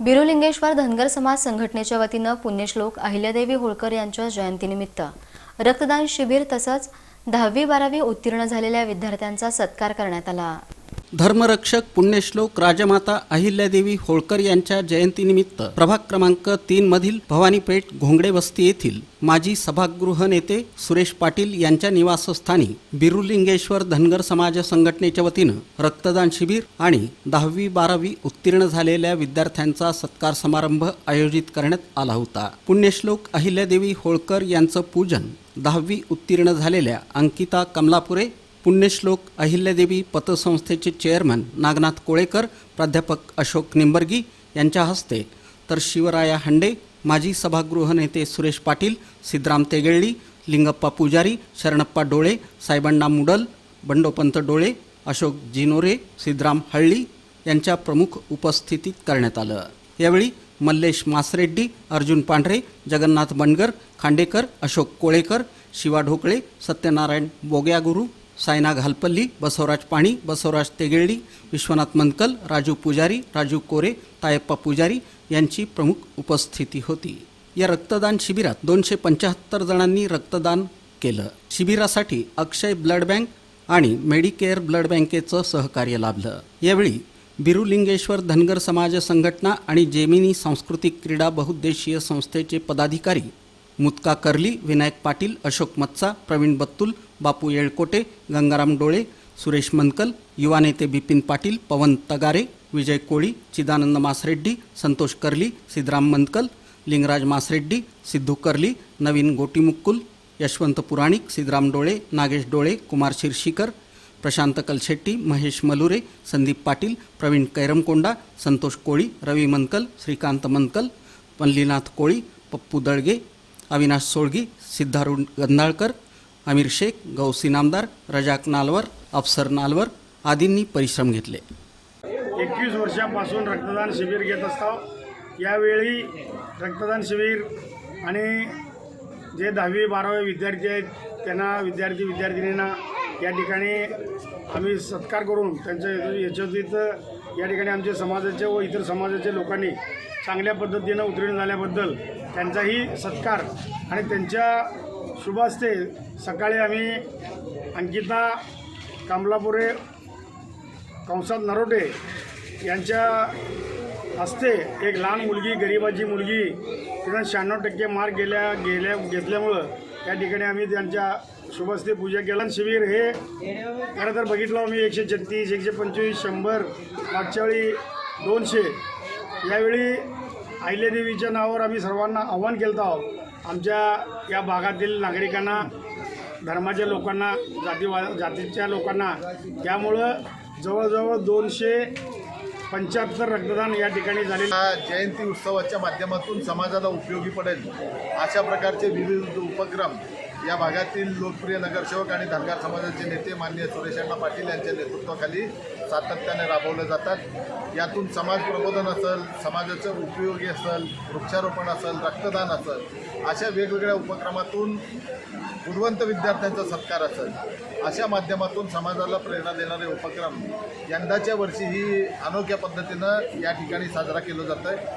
बिरुलिंगेश्वर धनगर समाज संघटनेच्या वतीनं पुण्यश्लोक अहिल्यादेवी होळकर यांच्या जयंतीनिमित्त रक्तदान शिबिर तसंच दहावी बारावी उत्तीर्ण झालेल्या विद्यार्थ्यांचा सत्कार करण्यात आला. धर्मरक्षक पुण्यश्लोक राजमाता अहिल्यादेवी होळकर यांच्या जयंतीनिमित्त प्रभाग क्रमांक तीन मधील भवानीपेठ घोंगडे वस्ती येथील माजी सभागृह नेते सुरेश पाटील यांच्या निवासस्थानी बिरुलिंगेश्वर धनगर समाज संघटनेच्या वतीनं रक्तदान शिबिर आणि दहावी बारावी उत्तीर्ण झालेल्या विद्यार्थ्यांचा सत्कार समारंभ आयोजित करण्यात आला होता. पुण्यश्लोक अहिल्यादेवी होळकर यांचं पूजन दहावी उत्तीर्ण झालेल्या अंकिता कमलापुरे पुण्यश्लोक अहिल्यादेवी पतसंस्थेचे चेअरमन नागनाथ कोळेकर प्राध्यापक अशोक निंबर्गी यांच्या हस्ते. तर शिवराया हंडे माजी सभागृह नेते सुरेश पाटील सिद्धराम तेगेळी लिंगप्पा पुजारी शरणप्पा डोळे साहेबांना मुडल बंडोपंत डोळे अशोक जिनोरे सिद्धराम हळ्ळी यांच्या प्रमुख उपस्थितीत करण्यात आलं. यावेळी मल्लेश मासरेड्डी अर्जुन पांढरे जगन्नाथ बनगर खांडेकर अशोक कोळेकर शिवा ढोकळे सत्यनारायण बोग्यागुरू सायना घालपल्ली बसवराज पाणी बसवराज तेगेळी विश्वनाथ मनकल राजू पुजारी राजू कोरे तायप्पा पुजारी यांची प्रमुख उपस्थिती होती. या रक्तदान शिबिरात दोनशे पंच्याहत्तर जणांनी रक्तदान केलं. शिबिरासाठी अक्षय ब्लड बँक आणि मेडिकेअर ब्लड बँकेचं सहकार्य लाभलं. यावेळी बिरुलिंगेश्वर धनगर समाज संघटना आणि जेमिनी सांस्कृतिक क्रीडा बहुद्देशीय संस्थेचे पदाधिकारी मुतका कर्ली विनायक पाटील अशोक मत्सा प्रवीण बत्तुल बापू येळकोटे गंगाराम डोळे सुरेश मनकल युवा नेते बिपिन पाटील पवन तगारे विजय कोळी चिदानंद मासरेड्डी संतोष कर्ली सिद्धराम मनकल लिंगराज मासरेड्डी सिद्धू कर्ली नवीन गोटीमुक्कुल यशवंत पुराणिक सिद्धराम डोळे नागेश डोळे कुमार शिरशीकर प्रशांत कलशेट्टी महेश मलुरे संदीप पाटील प्रवीण कैरमकोंडा संतोष कोळी रवी मनकल श्रीकांत मनकल मल्लीनाथ कोळी पप्पू दळगे अविनाश सोळगी सिद्धारुण गंधाळकर अमीर शेख गौसी नामदार रजाक नालवर अफसर नालवर आदींनी परिश्रम घेतले. एकवीस वर्षापासून रक्तदान शिबिर घेत असतो. यावेळी रक्तदान शिबिर आणि जे दहावी बारावी विद्यार्थी आहेत त्यांना विद्यार्थी विद्यार्थिनींना या ठिकाणी आम्ही सत्कार करून त्यांच्या याच्यातीत या ठिकाणी आमचे समाजाचे व इतर समाजाच्या लोकांनी चांगल्या पद्धतीनं उत्तीर्ण झाल्याबद्दल त्यांचाही सत्कार आणि त्यांच्या शुभास्ते सकाळी आम्ही अंकिता कमलापुरे कंसात नरोटे यांच्या हस्ते एक लहान मुलगी गरिबाची मुलगी तिनं शहाण्णव टक्के मार्क गेल्या गेल्या घेतल्यामुळं त्या ठिकाणी आम्ही त्यांच्या शुभस्ते पूजा केला. शिबिर हे खरं तर बघितलं आम्ही एकशे छत्तीस एकशे पंचवीस शंभर मागच्या वेळी दोनशे. यावेळी आहिल्यादेवीच्या नावावर आम्ही सर्वांना आव्हान केलं आहोत आमच्या या भागातील नागरिकांना धर्माच्या लोकांना जातीवा जातीच्या लोकांना. त्यामुळं जवळजवळ दोनशे पंच्याहत्तर रक्तदान या ठिकाणी झाले जयंती उत्सवाच्या माध्यमातून समाजाला उपयोगी पडेल अशा प्रकारचे विविध उपक्रम या भागातील लोकप्रिय नगरसेवक आणि धनगर समाजाचे नेते माननीय सुरेशांना पाटील यांच्या नेतृत्वाखाली सातत्याने राबवले जातात. यातून समाज प्रबोधन असेल समाजाचं उपयोगी असेल वृक्षारोपण असेल रक्तदान असेल अशा वेगवेगळ्या उपक्रमातून गुणवंत विद्यार्थ्यांचा सत्कार असेल. अशा माध्यमातून समाजाला प्रेरणा देणारे उपक्रम यंदाच्या वर्षी ही अनोख्या पद्धतीनं या ठिकाणी साजरा केलं जातं आहे